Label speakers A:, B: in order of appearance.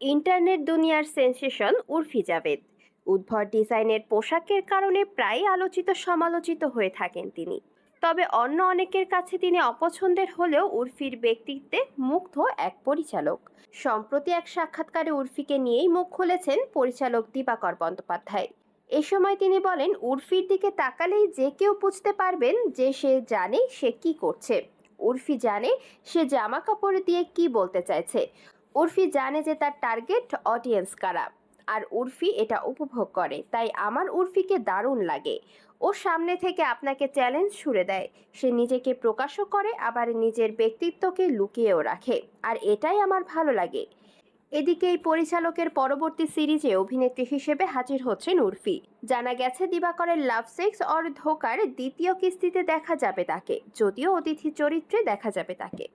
A: Internet দুনিয়ার sensation Urfi Javed উদ্ভট ডিজাইনের পোশাকের কারণে প্রায়ই আলোচিত, সমালোচিত হয়ে থাকেন তিনি। তবে অন্য অনেকের কাছে তিনি অপছন্দের হলেও উর্ফির ব্যক্তিত্বে মুগ্ধ এক পরিচালক। সম্প্রতি এক সাক্ষাৎকারে উর্ফিকে নিয়েই মুখ খুলেছেন পরিচালক দিবাকর বন্দ্যোপাধ্যায়। এ সময় তিনি বলেন, উর্ফির দিকে তাকালেই যে কেউ বুঝতে পারবেন যে সে জানে সে কি করছে। উর্ফি জানে সে জামা কাপড় দিয়ে কি বলতে চাইছে। উর্ফি জানে যে তার টার্গেট অডিয়েন্স কারা, আর উর্ফি এটা উপভোগ করে, তাই আমার উর্ফিকে দারুণ লাগে। ও সামনে থেকে আপনাকে চ্যালেঞ্জ ছুড়ে দেয়, সে নিজেকে প্রকাশও করে, আবার নিজের ব্যক্তিত্বকে লুকিয়েও রাখে, আর এটাই আমার ভালো লাগে। এদিকে এই পরিচালকের পরবর্তী সিরিজে অভিনেত্রী হিসেবে হাজির হচ্ছেন উর্ফি। জানা গেছে দিবাকরের লাভ সেক্স অর ধোকার দ্বিতীয় কিস্তিতে দেখা যাবে তাকে, যদিও অতিথি চরিত্রে দেখা যাবে তাকে।